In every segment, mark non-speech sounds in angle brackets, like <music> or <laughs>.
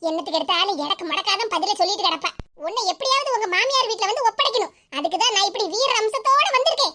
என்னத்துக்கு எடுத்தாலும் எனக்கு மடக்காதான் பதில சொல்லிட்டு கிடப்ப. உன்னை எப்படியாவது உங்க மாமியார் வீட்டுல வந்து ஒப்படைக்கணும். அதுக்குதான் நான் இப்படி வீர அம்சத்தோட வந்திருக்கேன்.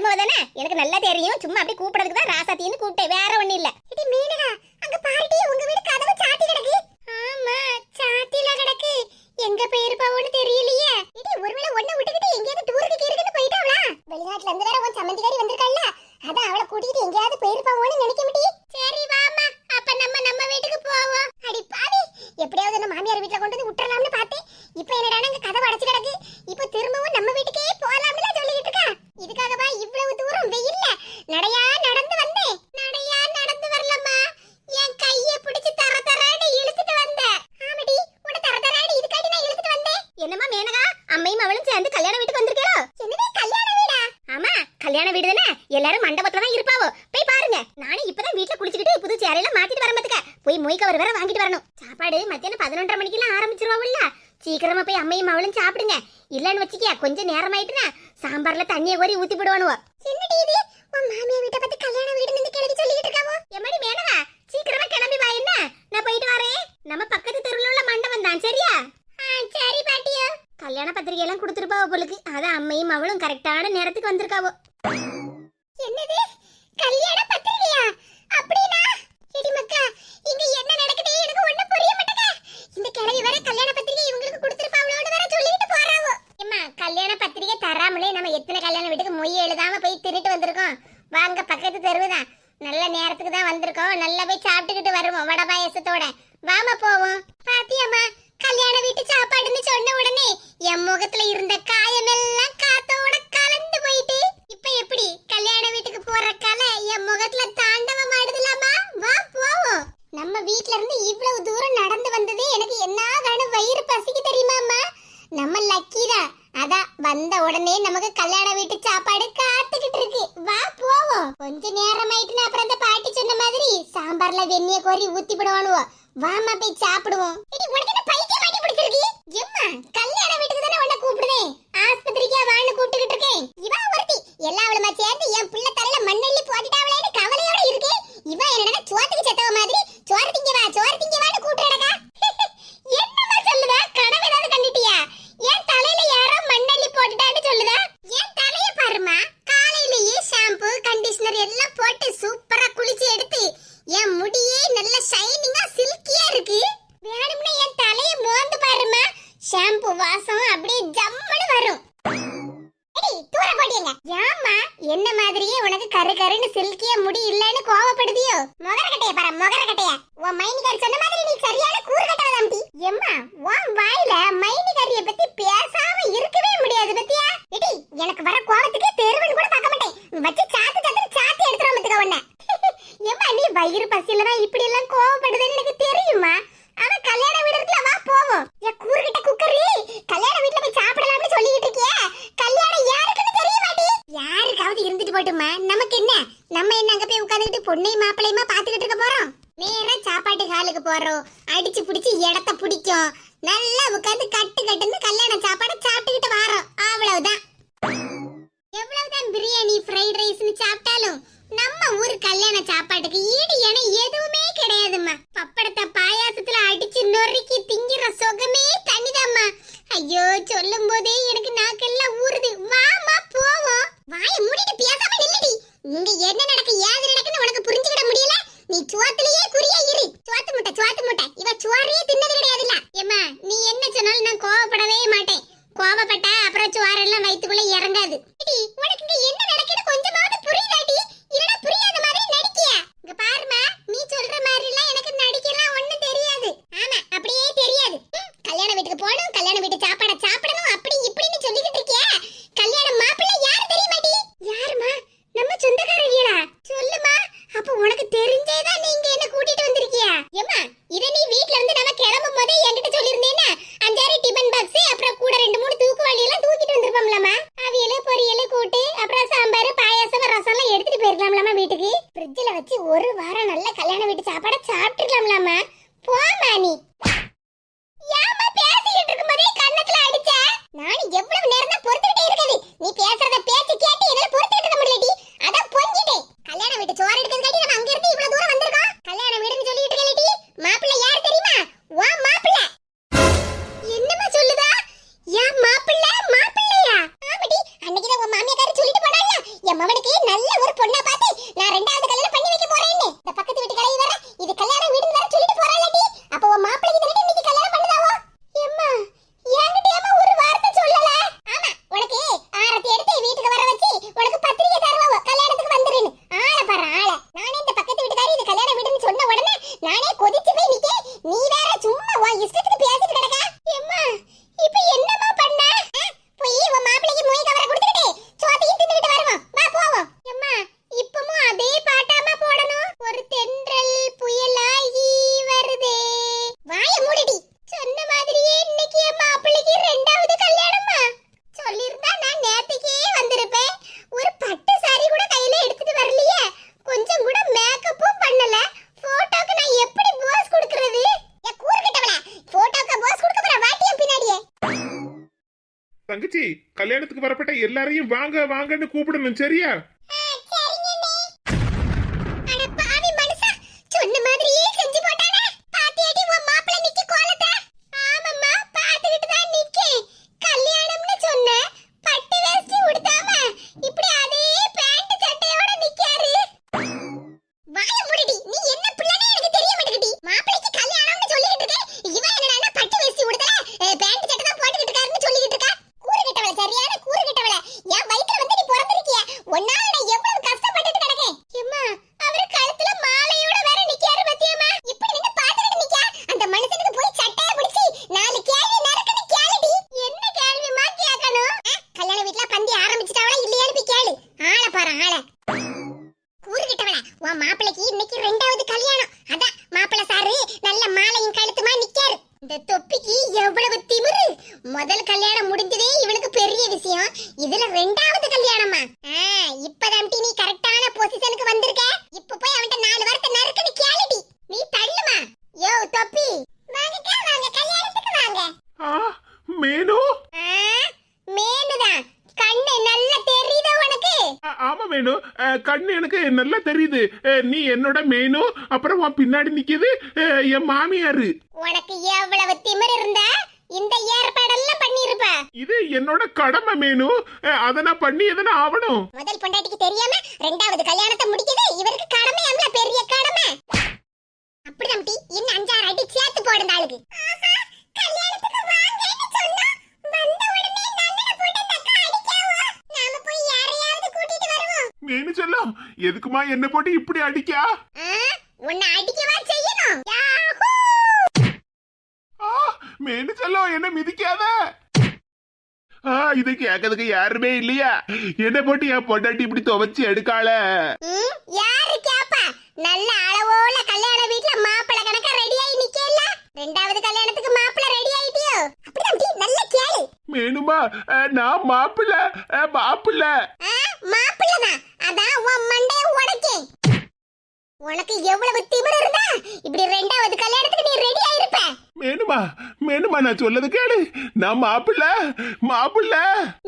மருமவ தானே எனக்கு நல்லா தெரியும். சும்மா அப்படி கூப்பிடறதுக்கு தான் ராசாத்தின்னு கூப்பிட்டேன். வேற ஒண்ணும் இல்ல. இது மீனகா அங்க பாருடி உங்க வீடு கதவு சாத்தி கிடக்கு. ஆமா சாத்தில கிடக்கு. எங்க போயிருப்பாவோன்னு தெரியலையே. இது ஒருவேளை ஒண்ணு விட்டுக்கிட்டு எங்கேயாவது டூருக்கு கீருக்குன்னு போயிட்டாவளா? வெளிநாட்டுல இருந்து வேற உன் சம்மந்திகாரி வந்திருக்காள்ல. அதான் அவளை கூட்டிட்டு எங்கேயாவது போயிருப்பாவோன்னு நினைக்க முடி சரி வாமா அப்ப நம்ம நம்ம வீட்டுக்கு போவோம் அடி பாவி எப்படியாவது நம்ம மாமியார் வீட்ல கொண்டு வந்து விட்டுறலாம்னு பார்த்தேன் இப்போ என்னடா அங்க கதவு அடைச்சு கிடக்கு இப்போ திரும்பவும் நம்ம வீட்டுக்கே போலாம்னு சொல்லிட்டு இருக்கா இதுக்காகவா இவ்வளவு தூரம் வெயில்ல நடையா நடந்து வந்தேன் நடையா நடந்து வரலம்மா என் கைய பிடிச்சு தர தரன்னு இழுத்துட்டு வந்த ஆமாடி உட தர தரன்னு இதுக்காடி நான் இழுத்துட்டு வந்தேன் என்னம்மா மேனகா அம்மையும் அவளும் சேர்ந்து கல்யாண வீட்டுக்கு வந்திருக்கோ என்னது கல்யாண வீடா ஆமா கல்யாண வீடு தானே எல்லாரும் மண்டபத்துல தான் இருப்பாவோ? போய் பாருங்க. நானும் இப்பதான் வீட்ல குளிச்சுக்கிட்டு புது சேரையில மாத்திட்டு வரம்பத்துக்க போய் மொய் கவர் வேற வாங்கிட்டு வரணும். சாப்பாடு மத்தியானம் பதினொன்றரை மணிக்கெல்லாம் ஆரம்பிச்சிருவாவுல்ல. சீக்கிரமா போய் அம்மையும் அவளும் சாப்பிடுங்க. இல்லன்னு வச்சுக்கியா கொஞ்சம் நேரம் ஆயிட்டுனா சாம்பார்ல தண்ணியை கோரி ஊத்தி விடுவானுவோ என்னடி இது? உன் மாமியார் வீட்டை பத்தி கல்யாண வீடு நின்று கிளம்பி சொல்லிட்டு இருக்காவோ? எம்மாடி மேனவா? சீக்கிரமா கிளம்பி வா என்ன? நான் போயிட்டு வரேன். நம்ம பக்கத்து தெருவுல உள்ள மண்டபம் தான் சரியா? சரி பாட்டியா. கல்யாண பத்திரிகை எல்லாம் கொடுத்துருப்பாவோ பொழுது அதான் அம்மையும் அவளும் கரெக்டான நேரத்துக்கு வந்திருக்காவோ என்னது கல்யாண பத்திரிகையா அப்படினா எடி மக்கா இங்க என்ன நடக்குது எனக்கு ஒண்ணும் புரிய மாட்டேங்க இந்த கிழவி வர கல்யாண பத்திரிகை இவங்களுக்கு கொடுத்திருப்பாங்களோட வர சொல்லிட்டு போறாவோ ஏம்மா கல்யாண பத்திரிகை தராமலே நம்ம எத்தனை கல்யாண வீட்டுக்கு மொய் எழுதாம போய் திருட்டு வந்திருக்கோம் வாங்க பக்கத்து தெருவுதான் நல்ல நேரத்துக்கு தான் வந்திருக்கோம் நல்லா போய் சாப்பிட்டுக்கிட்டு வருவோம் வடை பாயசத்தோட வாமா போவோம் பாத்தியம்மா கல்யாண வீட்டு சாப்பாடுன்னு சொன்ன உடனே என் முகத்துல இருந்த காயமெல்லாம் காத்தோட கலந்து போயிட்டு இப்ப எப்படி கல்யாண வீட்டுக்கு போற கலை என் முகத்துல தாண்டவம் ஆடுதுலாமா வா போவோம் நம்ம வீட்ல இருந்து இவ்வளவு தூரம் நடந்து வந்ததே எனக்கு என்ன வேணும் வயிறு பசிக்கு தெரியுமாம்மா நம்ம லக்கி தான் அதான் வந்த உடனே நமக்கு கல்யாண வீட்டு சாப்பாடு காத்துக்கிட்டு இருக்கு வா போவோம் கொஞ்ச நேரம் ஆயிட்டுனா அப்புறம் அந்த பாட்டி சொன்ன மாதிரி சாம்பார்ல வெந்நிய கோரி ஊத்தி விடுவானுவோ வாமா போய் சாப்பிடுவோம். என்ன மாதிரியே உனக்கு கரு கருன்னு சில்கிய முடி இல்லன்னு கோவப்படுதியோ? மொகர கட்டைய பாரு மொகர கட்டைய. உன் மைனிகாரி சொன்ன மாதிரி நீ சரியான கூறு கட்டவ தம்பி. எம்மா உன் வாயில மைனிகாரிய பத்தி பேசாம இருக்கவே முடியாது பத்தியா? இடி எனக்கு வர கோவத்துக்கு தெருவன் கூட பார்க்க மாட்டேன். வச்சு சாத்து சாத்து சாத்தி எடுத்துரும் பத்துக்க உன்ன. <laughs> எம்மா நீ வயிறு பசியில தான் இப்படி எல்லாம் கோவப்படுதுன்னு எனக்கு தெரியுமா? ஆனா கல்யாண வீடு இருக்குல்ல வா போவோம். ஏ கூறுகிட்ட குக்கரி கல்யாண வீட்ல போய் சாப்பிடலாம்னு சொல்லிட்டு இருக்கியே. கல்யாணம் போட்டுமா? நமக்கு என்ன? நம்ம என்ன அங்க போய் உட்காந்துட்டு பொண்ணையும் மாப்பிளையுமா பாத்துக்கிட்டு இருக்க போறோம்? நேரா சாப்பாட்டு காலுக்கு போறோம். அடிச்சு பிடிச்சி இடத்த பிடிக்கும். நல்லா உட்காந்து கட்டு கட்டுன்னு கல்யாண சாப்பாடு சாப்பிட்டுக்கிட்டு வாரோம். அவ்வளவுதான். எவ்வளவுதான் பிரியாணி ஃப்ரைட் ரைஸ்னு சாப்பிட்டாலும் நம்ம ஊர் கல்யாண சாப்பாட்டுக்கு ஈடு என எதுவுமே கிடையாதும்மா. பப்படத்தை பாயாசத்துல அடிச்சு நொறுக்கி திங்கிற சுகமே தனிதாம்மா. ஐயோ சொல்லும் போதே எனக்கு நாக்கெல்லாம் ஊறுது. வாமா போவோம் வாய மூடிட்டு பேசாம நில்லடி இங்க என்ன நடக்கு ஏது நடக்குன்னு உனக்கு புரிஞ்சுக்கிட முடியல நீ சுவாத்திலேயே குறியா இரு சுவாத்து முட்டை சுவாத்து முட்டை இவ சுவாரையே தின்னது கிடையாதுல்ல ஏம்மா நீ என்ன சொன்னாலும் நான் கோவப்படவே மாட்டேன் கோவப்பட்டா அப்புறம் சுவாரெல்லாம் வயித்துக்குள்ள இறங்காது ஏடி, உனக்கு இங்க என்ன நடக்குது கொஞ்சமாவது புரியுதாடி இல்லனா புரியாத மாதிரி நடிக்கியா இங்க பாரு உனக்கு தெரிஞ்சேதான் நீங்க என்ன கூட்டிட்டு வந்திருக்கியா ஏமா இத நீ வீட்ல இருந்து நம்ம கிளம்பும் போதே என்கிட்ட சொல்லிருந்தேன்னா பாக்ஸ் அப்புறம் கூட ரெண்டு மூணு தூக்கு வண்டி எல்லாம் தூக்கிட்டு வந்திருப்போம்லமா அவியல் பொரியல் கூட்டு அப்புறம் சாம்பார் பாயாசம் ரசம் எல்லாம் எடுத்துட்டு போயிருக்கலாம்லமா வீட்டுக்கு ஃப்ரிட்ஜ்ல வச்சு ஒரு வாரம் நல்ல கல்யாண வீட்டு சாப்பாடை சாப்பிட்டுருக்கலாம்லாமா போமா நீ ஏம்மா பேசிக்கிட்டு இருக்கும்போதே கன்னத்துல அடிச்ச நான் எவ்வளவு நேரம் தான் பொறுத்துக்கிட்டே இருக்குது நீ பேசுறத பேச்சு கேட்டு என்னால பொறுத்துக்கிட்டு இருக்க முடியலடி அதான் பொங்கிட்டேன் கல்யாண வீட்டு சோறு எடுக்கிறதுக்காட்டி நம்ம அங்க இருந்து இவ்வளவு தூரம் வந்திருக்கோம் கல்யாண வீடுன்னு சொல்லிட்டு இருக்கலடி மாப்பிள்ளை யார் தெரியுமா வா மாப்பிள்ளை என்னம்மா சொல்லுதா யா மாப்பிள்ளை மாப்பிள்ளையா ஆமாடி அன்னைக்கு தான் உன் மாமியாக்காரி சொல்லிட்டு போனாங்க என் மகனுக்கு நல்ல ஒரு பொண்ணா பார்த்து நான் ரெண்டாவது கல்யாணம் பண்ணி வைக்க போறேன்னு இந்த பக்கத்து வீட்டு கலை வேற இது கல்யாண வீடுன்னு வேற சொல்லிட்டு போறாளடி அப்ப உன் மாப்பிள்ளைக்கு தானே இன்னைக்கு கல்யாணம் பண்ணுதாவோ எம்மா என்கிட்ட ஏம்மா ஒரு வார்த்தை சொல்லல ஆமா உனக்கு ஆரத்தி எடுத்து வீட்டுக்கு வர வச்சு உனக்கு பத்திரிக்கை தருவாவோ கல்யாணத்துக்கு வந்துருன்னு ஆள பாரு ஆள நானே இந்த பக்கத்து வீட்டுக்காரி இது கல்யாண வீடுன்னு சொன்ன உடனே நானே கொதிச்சு போய் நிக்கே நீ வேற சும்மா உன் இஷ்டத்துக்கு பேசிட்டு கிடக்க எம்மா இப்ப என்னம்மா பண்ண ஆ, போய் உன் மாப்பிள்ளைக்கு மொய் கவரை கொடுத்துட்டு சோத்தையும் தின்னுட்டு வருவோம் வா போவோம் எம்மா இப்பமும் அதே பாட்டாமா போடணும் ஒரு தென்றல் புயலாகி வருதே வாய மூடிடி சொன்ன மாதிரியே இன்னைக்கு என் மாப்பிள்ளைக்கு ரெண்டாவது கல்யாணமா சொல்லிருந்தா நான் நேத்துக்கே வந்திருப்பேன் ஒரு பட்டு சாரி கூட கையில எடுத்துட்டு வரலையே கொஞ்சம் கூட மேக்கப்பும் பண்ணல போட்டோக்கு நான் எப்படி போஸ் கொடுக்கறது ஏ கூறுகிட்டவள போட்டோக்கு போஸ் கொடுக்க போற வாட்டிய பின்னாடியே தங்கச்சி கல்யாணத்துக்கு வரப்பட்ட எல்லாரையும் வாங்க வாங்கன்னு கூப்பிடணும் சரியா அட பாவி மனுஷா சொன்ன மாதிரியே செஞ்சு போட்டானே பாத்தியாடி உன் மாப்பிள்ளை நிக்க கோலத்தை ஆமாம்மா பாத்துக்கிட்டு தான் நிக்கேன் கல்யாணம்னு சொன்ன பட்டு வேஷ்டி உடுத்தாம இப்படி அதே பேண்ட் சட்டையோட நிக்காரு வாய மூடிடி நீ என்ன பிள்ளைனே எனக்கு தெரிய மாட்டேங்குடி மாப்பிள்ளைக்கு கல்யாணம்னு சொல்லிட்டு இருக்க இவன் என்னடா பட்டு வேஷ்டி உடுத்தல பேண்ட் சட்டை தான் போட்டுக்கிட்டு இருக்காருன்னு சொல்லிட்டு இருக்கா கூறு கட்டவள சரியான கூறு கட்டவள என் வயித்துல வந்து நீ பிறந்திருக்கிய ஒன்னால நான் எவ்வளவு கஷ்டப்பட்டுட்டு கிடக்கேன் எம்மா அவரு கழுத்துல மாலையோட வேற நிக்காரு பத்தியம்மா இப்படி நின்னு பாத்துக்கிட்டு நிக்கா அந்த மனுஷனுக்கு போய் சட்டைய பிடிச்சி நாலு கேள்வி நறுக்குன்னு கேளுடி என்ன கேள்விமா கேட்கணும் ஆ, கல்யாண வீட்ல பந்தி ஆரம்பிச்சிட்டாவளா இல்லையான்னு போய் கேளு ஆள பாரு ஆள கூறுகிட்டவள உன் மாப்பிளைக்கு இன்னைக்கு ரெண்டாவது கல்யாணம் அதான் மாப்பிள்ளை சாரு நல்ல மாலையும் கழுத்துமா நிக்காரு இந்த தொப்பிக்கு எவ்வளவு திமிரு முதல் கல்யாணம் முடிஞ்சதே இவனுக்கு பெரிய விஷயம் இதுல ரெண்டாவது கல்யாணமா ஆ, இப்பதான் டி நீ கரெக்டான பொசிஷனுக்கு வந்திருக்க இப்ப போய் அவன்கிட்ட நாலு வார்த்தை நறுக்குன்னு கேளுடி நீ தள்ளுமா யோ தொப்பி வாங்கக்கா வாங்க கல்யாணத்துக்கு வாங்க ஆ மேனு ஆ, மேனுதான் கண்ணு நல்லா தெரியுதா உனக்கு ஆ, கண்ணு எனக்கு நல்லா தெரியுது. நீ என்னோட மேனு அப்புறம் உன் பின்னாடி நிக்குது. என் மாமியாரு. உனக்கு எவ்வளவு திமிரு இருந்தா இந்த ஏற்பாடெல்லாம் பண்ணிருப்ப. இது என்னோட கடமை மேனு. அதை நான் பண்ணி எதனா ஆவணும் முதல் பொண்டாட்டிக்கு தெரியாம ரெண்டாவது கல்யாணத்தை முடிக்குது இவருக்கு கடமை பெரிய கடமை. அப்படிதான் டி இன்னும் அஞ்சாறு அடி சேர்த்து போடுந்த எதுக்குமா என்ன போட்டு இப்படி அடிக்கா? உன்னை அடிக்கவா செய்யணும்? மேனு சொல்லும் என்ன மிதிக்காத. ஆ இதை கேட்கறதுக்கு யாருமே இல்லையா? என்ன போட்டு என் பொண்டாட்டி இப்படி துவைச்சு எடுக்காள? யாரு கேப்பா? நல்ல அளவோல கல்யாண வீட்ல மாப்பிள்ளை கணக்கா ரெடி ஆகி நிக்கல ரெண்டாவது கல்யாணத்துக்கு மாப்பிள்ளை ரெடி ஆயிட்டியோ? நல்ல கேளு. மேனுமா நான் மாப்பிள்ள. ஆ, மாப்பிள்ள உனக்கு எவ்வளவு திமிரு இருந்தா இப்படி ரெண்டாவது கல்யாணத்துக்கு நீ ரெடி ஆயிருப்ப. மேனுமா மேனுமா நான் சொல்லது கேளு. நான் மாப்பிள்ள மாப்பிள்ள.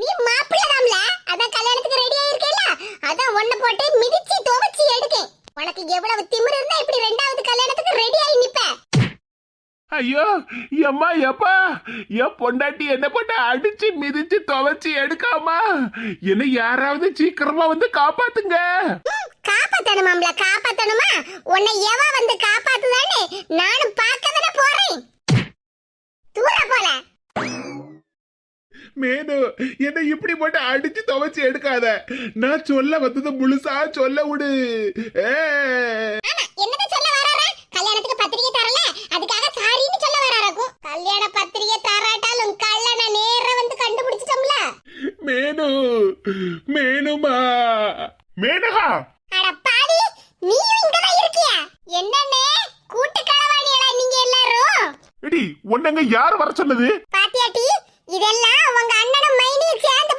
நீ மாப்பிள்ளதாம்ல அதான் கல்யாணத்துக்கு ரெடி ஆயிருக்கேல அதான் ஒண்ணு போட்டு மிதிச்சு துவைச்சு எடுக்கேன் உனக்கு எவ்வளவு திமிரு இருந்தா இப்படி ரெண்டாவது கல்யாணத்துக்கு ரெடி ஆகி நிப்ப. ஐயோ எம்மா எப்பா? என் பொண்டாட்டி என்ன போட்டு அடிச்சு மிதிச்சு துவைச்சு எடுக்காமா என்ன யாராவது சீக்கிரமா வந்து காப்பாத்துங்க. காப்பாத்தணுமாம்ல காப்பாத்தணுமா? உன்னை எவ வந்து காப்பாத்துதான்னு நானும் பார்க்க தானே போறேன். தூர போல. மேனு என்ன இப்படி போட்டு அடிச்சு துவைச்சு எடுக்காத. நான் சொல்ல வந்தது முழுசா சொல்ல விடு. என்னதான் சொல்ல வராரா? கல்யாணத்துக்கு பத்திரிக்கை தரல அதுக்காக சாரின்னு சொல்ல வராராக்கும் கல்யாண பத்திரிக்கை தராட்டாலும் கல்லண நேர வந்து கண்டுபிடிச்சிட்டோம்ல. மேனு மேனுமா. மேனகா. நீயும் இங்க தான் இருக்கியா? என்னன்னே கூட்டு நீங்க எல்லாரும்? எடி யார் வர சொன்னது? பாத்தியாட்டி இதெல்லாம் உங்க அண்ணனும் மைனியும் சேர்ந்து